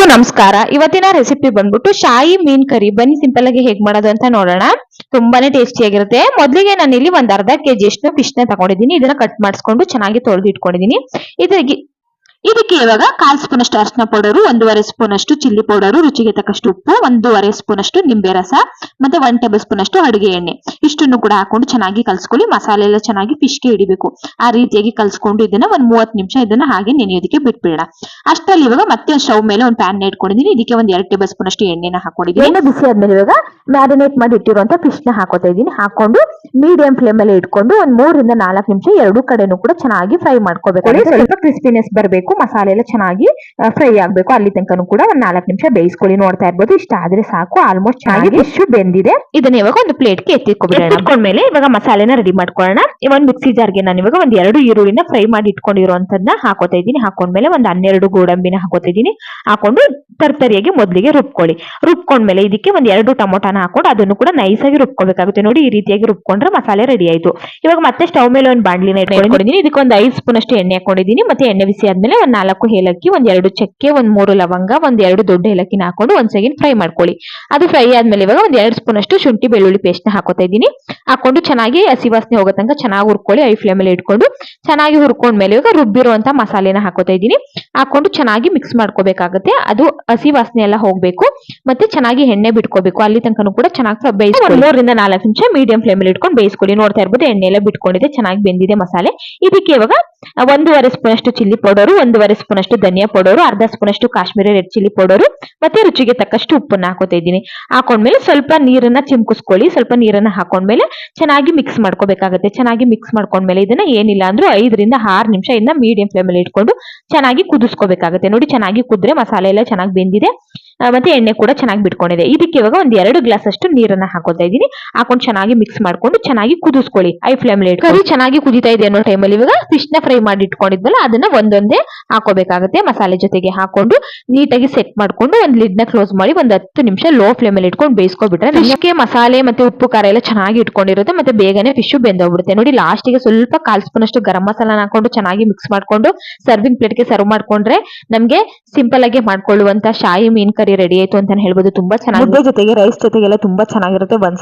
ಎಲ್ರಿಗೂ ನಮಸ್ಕಾರ. ಇವತ್ತಿನ ರೆಸಿಪಿ ಬಂದ್ಬಿಟ್ಟು ಶಾಯಿ ಮೀನ್ ಕರಿ. ಬನ್ನಿ ಸಿಂಪಲ್ ಆಗಿ ಹೇಗ್ ಮಾಡೋದು ಅಂತ ನೋಡೋಣ. ತುಂಬಾನೇ ಟೇಸ್ಟಿ ಆಗಿರುತ್ತೆ. ಮೊದಲಿಗೆ ನಾನು ಇಲ್ಲಿ ಒಂದ್ ಅರ್ಧ ಕೆಜಿ ಅಷ್ಟು ಫಿಶ್ನ ತಗೊಂಡಿದ್ದೀನಿ. ಇದನ್ನ ಕಟ್ ಮಾಡಿಸ್ಕೊಂಡು ಚೆನ್ನಾಗಿ ತೊಳೆದು ಇಟ್ಕೊಂಡಿದ್ದೀನಿ ಇದಕ್ಕೆ ಇದಕ್ಕೆ ಇವಾಗ ಕಾಲ್ ಸ್ಪೂನ್ ಅಷ್ಟು ಅರಿಶಿನ ಪೌಡರ್, ಒಂದೂವರೆ ಸ್ಪೂನ್ ಅಷ್ಟು ಚಿಲ್ಲಿ ಪೌಡರ್, ರುಚಿಗೆ ತಕ್ಕಷ್ಟು ಉಪ್ಪು, ಒಂದೂವರೆ ಸ್ಪೂನ್ ಅಷ್ಟು ನಿಂಬೆ ರಸ, ಮತ್ತೆ ಒನ್ ಟೇಬಲ್ ಸ್ಪೂನ್ ಅಷ್ಟು ಅಡುಗೆ ಎಣ್ಣೆ. ಇಷ್ಟನ್ನು ಕೂಡ ಹಾಕೊಂಡು ಚೆನ್ನಾಗಿ ಕಲ್ಸ್ಕೊಳ್ಳಿ, ಮಸಾಲೆ ಎಲ್ಲ ಚೆನ್ನಾಗಿ ಫಿಶ್ಗೆ ಹಿಡಿಬೇಕು. ಆ ರೀತಿಯಾಗಿ ಕಲ್ಸ್ಕೊಂಡು ಇದನ್ನ ಒಂದ್ ಮೂವತ್ತು ನಿಮಿಷ ಇದನ್ನ ಹಾಗೆ ನೆನೆಯೋದಕ್ಕೆ ಬಿಟ್ಬಿಡೋಣ. ಅಷ್ಟರಲ್ಲಿ ಇವಾಗ ಮತ್ತೆ ಸ್ಟವ್ ಮೇಲೆ ಒಂದು ಪ್ಯಾನ್ ಇಟ್ಕೊಂಡಿದ್ದೀನಿ. ಇದಕ್ಕೆ ಒಂದ್ ಎರಡು ಟೇಬಲ್ ಸ್ಪೂನ್ ಅಷ್ಟು ಎಣ್ಣೆನ ಹಾಕೊಂಡಿದ್ದೀನಿ. ಎಣ್ಣೆ ಬಿಸಿ ಆದ್ಮೇಲೆ ಇವಾಗ ಮ್ಯಾರಿನೇಟ್ ಮಾಡಿ ಇಟ್ಟಿರುವಂತ ಫಿಶ್ನ ಹಾಕೋತಾ ಇದ್ದೀನಿ. ಹಾಕೊಂಡು ಮೀಡಿಯಂ ಫ್ಲೇಮ್ ಅಲ್ಲಿ ಇಟ್ಕೊಂಡು ಒಂದ್ ಮೂರರಿಂದ ನಾಲ್ಕು ನಿಮಿಷ ಎರಡು ಕಡೆನೂ ಕೂಡ ಚೆನ್ನಾಗಿ ಫ್ರೈ ಮಾಡ್ಕೋಬೇಕು. ಸ್ವಲ್ಪ ಕ್ರಿಸ್ಪಿನೆಸ್ ಬರಬೇಕು. ಮಸಾಲೆ ಎಲ್ಲ ಚೆನ್ನಾಗಿ ಫ್ರೈ ಆಗ್ಬೇಕು. ಅಲ್ಲಿ ತನಕನೂ ಕೂಡ ಒಂದ್ ನಾಲ್ಕು ನಿಮಿಷ ಬೇಯಿಸ್ಕೊಳ್ಳಿ. ನೋಡ್ತಾ ಇರ್ಬೋದು. ಇಷ್ಟ ಆದ್ರೆ ಸಾಕು. ಆಲ್ಮೋಸ್ಟ್ ಚೆನ್ನಾಗಿ ಫಿಶ್ ಬೆಂದಿದೆ. ಇದನ್ನ ಇವಾಗ ಒಂದು ಪ್ಲೇಟ್ಗೆ ಎತ್ತಿಟ್ಕೊಬಿಡೋಣ. ಮೇಲೆ ಇವಾಗ ಮಸಾಲೆನ ರೆಡಿ ಮಾಡ್ಕೊಳ್ಳೋಣ. ಒಂದು ಮಿಕ್ಸಿ ಜಾರ್ಗೆ ನಾನು ಇವಾಗ ಒಂದ್ ಎರಡು ಈರುಳ್ಳಿನ ಫ್ರೈ ಮಾಡಿ ಇಟ್ಕೊಂಡಿರುವಂತದ್ನ ಹಾಕೋತಾ ಇದ್ದೀನಿ. ಹಾಕೊಂಡ್ಮೇಲೆ ಒಂದ್ ಹನ್ನೆರಡು ಗೋಡಂಬಿನ ಹಾಕೋತಾ ಇದ್ದೀನಿ. ಹಾಕೊಂಡು ತರ್ತರಿಯಾಗಿ ಮೊದಲಿಗೆ ರುಬ್ಕೊಳ್ಳಿ. ರುಬ್ಕೊಂಡ್ಮೇಲೆ ಇದಕ್ಕೆ ಒಂದು ಎರಡು ಟೊಮೊಟೊನ ಹಾಕೊಂಡು ಅದನ್ನು ಕೂಡ ನೈಸ್ ಆಗಿ ರುಬ್ಕೋಬೇಕಾಗುತ್ತೆ ನೋಡಿ ಈ ರೀತಿಯಾಗಿ ರುಬ್ಕೊಂಡ್ರೆ ಮಸಾಲೆ ರೆಡಿ ಆಯ್ತು. ಇವಾಗ ಮತ್ತೆ ಸ್ಟವ್ ಮೇಲೆ ಒಂದು ಬಾಂಡ್ಲಿನ ಇಟ್ಕೊಂಡಿದ್ದೀನಿ ಇದಕ್ಕೆ ಒಂದು ಐದು ಸ್ಪೂನ್ ಅಷ್ಟು ಎಣ್ಣೆ ಹಾಕೊಂಡಿದ್ದೀನಿ ಮತ್ತೆ ಎಣ್ಣೆ ಬಿಸಿ ಆದ್ಮೇಲೆ ಒಂದ್ ನಾಲ್ಕು ಏಲಕ್ಕಿ ಒಂದ್ ಎರಡು ಚಕ್ಕೆ ಒಂದ್ ಮೂರು ಲವಂಗ ಒಂದ್ ಎರಡು ದೊಡ್ಡ ಏಲಕ್ಕಿನ ಹಾಕೊಂಡು ಒಂದ್ ಸೆಕೆಂಡ್ ಫ್ರೈ ಮಾಡ್ಕೊಳ್ಳಿ. ಅದು ಫ್ರೈ ಆದ್ಮೇಲೆ ಇವಾಗ ಒಂದ್ ಎರಡು ಸ್ಪೂನ್ ಅಷ್ಟು ಶುಂಠಿ ಬೆಳ್ಳುಳ್ಳಿ ಪೇಸ್ಟ್ನ ಹಾಕೋತಾ ಇದ್ದೀನಿ. ಹಾಕೊಂಡು ಚೆನ್ನಾಗಿ ಹಸಿ ವಾಸನೆ ಹೋಗೋ ತನಕ ಚೆನ್ನಾಗಿ ಹುರ್ಕೊಳ್ಳಿ. ಐ ಫ್ಲೇಮ್ ಅಲ್ಲಿ ಇಟ್ಕೊಂಡು ಚೆನ್ನಾಗಿ ಹುರ್ಕೊಂಡ್ಮೇಲೆ ಇವಾಗ ರುಬ್ಬಿರುವಂತ ಮಸಾಲೆನ ಹಾಕೋತಾ ಇದ್ದೀನಿ. ಹಾಕೊಂಡು ಚೆನ್ನಾಗಿ ಮಿಕ್ಸ್ ಮಾಡ್ಕೋಬೇಕಾಗುತ್ತೆ. ಅದು ಹಸಿ ವಾಸನೆ ಎಲ್ಲ ಹೋಗ್ಬೇಕು. ಮತ್ತೆ ಚೆನ್ನಾಗಿ ಎಣ್ಣೆ ಬಿಟ್ಕೋಬೇಕು. ಅಲ್ಲಿ ತನಕನೂ ಕೂಡ ಚೆನ್ನಾಗಿ ಬೇಯಿಸ್ಕೊಳ್ಳಿ. ಮೂರರಿಂದ ನಾಲ್ಕು ನಿಮಿಷ ಮೀಡಿಯಂ ಫ್ಲೇಮಲ್ಲಿ ಇಟ್ಕೊಂಡು ಬೇಯಿಸ್ಕೊಳ್ಳಿ. ನೋಡ್ತಾ ಇರ್ಬೋದು ಎಣ್ಣೆ ಎಲ್ಲ ಬಿಟ್ಕೊಂಡಿದೆ, ಚೆನ್ನಾಗಿ ಬೆಂದಿದೆ ಮಸಾಲೆ. ಇದಕ್ಕೆ ಇವಾಗ ಒಂದೂವರೆ ಸ್ಪೂನ್ ಅಷ್ಟು ಚಿಲ್ಲಿ ಪೌಡರು, ಒಂದೂವರೆ ಸ್ಪೂನ್ ಅಷ್ಟು ಧನಿಯಾ ಪೌಡರು, ಅರ್ಧ ಸ್ಪೂನ್ ಅಷ್ಟು ಕಾಶ್ಮೀರಿ ರೆಡ್ ಚಿಲ್ಲಿ ಪೌಡರು ಮತ್ತೆ ರುಚಿಗೆ ತಕ್ಕಷ್ಟು ಉಪ್ಪನ್ನ ಹಾಕೋತಾ ಇದ್ದೀನಿ. ಹಾಕೊಂಡ್ಮೇಲೆ ಸ್ವಲ್ಪ ನೀರನ್ನ ಚಿಮ್ಕಿಸ್ಕೊಳ್ಳಿ. ಸ್ವಲ್ಪ ನೀರನ್ನ ಹಾಕೊಂಡ್ಮೇಲೆ ಚೆನ್ನಾಗಿ ಮಿಕ್ಸ್ ಮಾಡ್ಕೋಬೇಕಾಗುತ್ತೆ. ಚೆನ್ನಾಗಿ ಮಿಕ್ಸ್ ಮಾಡ್ಕೊಂಡ್ಮೇಲೆ ಇದನ್ನ ಏನಿಲ್ಲ ಅಂದ್ರೂ ಐದರಿಂದ ಆರು ನಿಮಿಷ ಇದನ್ನ ಮೀಡಿಯಂ ಫ್ಲೇಮಲ್ಲಿ ಇಟ್ಕೊಂಡು ಚೆನ್ನಾಗಿ ಕುದಿಸ್ಕೋಬೇಕಾಗುತ್ತೆ. ನೋಡಿ ಚೆನ್ನಾಗಿ ಕುದ್ರೆ ಮಸಾಲೆ ಎಲ್ಲ ಚೆನ್ನಾಗಿ ಬೆಂದಿದೆ. ಮತ್ತೆ ಎಣ್ಣೆ ಕೂಡ ಚೆನ್ನಾಗಿ ಬಿಟ್ಕೊಂಡಿದೆ. ಇದಕ್ಕೆ ಇವಾಗ ಒಂದ್ ಎರಡು ಗ್ಲಾಸ್ ಅಷ್ಟು ನೀರನ್ನ ಹಾಕೋತಾ ಇದ್ದೀನಿ. ಹಾಕೊಂಡು ಚೆನ್ನಾಗಿ ಮಿಕ್ಸ್ ಮಾಡ್ಕೊಂಡು ಚೆನ್ನಾಗಿ ಕುದಿಸ್ಕೊಳ್ಳಿ. ಐ ಫ್ಲೇಮ್ ಅಲ್ಲಿ ಕರಿ ಚೆನ್ನಾಗಿ ಕುದಿತಾ ಇದೆ ಅನ್ನೋ ಟೈಮಲ್ಲಿ ಇವಾಗ ಫಿಶ್ನ ಫ್ರೈ ಮಾಡಿ ಇಟ್ಕೊಂಡಿದ್ವಲ್ಲ ಅದನ್ನ ಒಂದೊಂದೇ ಹಾಕೋಬೇಕಾಗುತ್ತೆ. ಮಸಾಲೆ ಜೊತೆಗೆ ಹಾಕೊಂಡು ನೀಟಾಗಿ ಸೆಟ್ ಮಾಡ್ಕೊಂಡು ಒಂದ್ ಲಿಡ್ನ ಕ್ಲೋಸ್ ಮಾಡಿ ಒಂದ್ ಹತ್ತು ನಿಮಿಷ ಲೋ ಫ್ಲೇಮ್ ಅಲ್ಲಿ ಇಟ್ಕೊಂಡು ಬೇಯಿಸ್ಕೊಬಿಟ್ರೆ ಫಿಶ್ಗೆ ಮಸಾಲೆ ಮತ್ತೆ ಉಪ್ಪು ಖಾರ ಎಲ್ಲ ಚೆನ್ನಾಗಿ ಇಟ್ಕೊಂಡಿರುತ್ತೆ ಮತ್ತೆ ಬೇಗನೆ ಫಿಶ್ ಬೆಂದೋಗ್ಬಿಡುತ್ತೆ. ನೋಡಿ ಲಾಸ್ಟ್ಗೆ ಸ್ವಲ್ಪ ಕಾಲ್ ಸ್ಪೂನ್ ಅಷ್ಟು ಗರಂ ಮಸಾಲ ಹಾಕೊಂಡು ಚೆನ್ನಾಗಿ ಮಿಕ್ಸ್ ಮಾಡ್ಕೊಂಡು ಸರ್ವಿಂಗ್ ಪ್ಲೇಟ್ಗೆ ಸರ್ವ್ ಮಾಡ್ಕೊಂಡ್ರೆ ನಮ್ಗೆ ಸಿಂಪಲ್ ಆಗಿ ಮಾಡ್ಕೊಳ್ಳುವಂತ ಶಾಯಿ ಮೀನ್ ಕರಿ ರೆಡಿ ಆಯ್ತು ಅಂತ ಹೇಳ್ಬೋದು. ತುಂಬಾ ಚೆನ್ನಾಗಿ ಜೊತೆಗೆ ರೈಸ್ ಜೊತೆಗೆಲ್ಲ ತುಂಬಾ ಚೆನ್ನಾಗಿರುತ್ತೆ.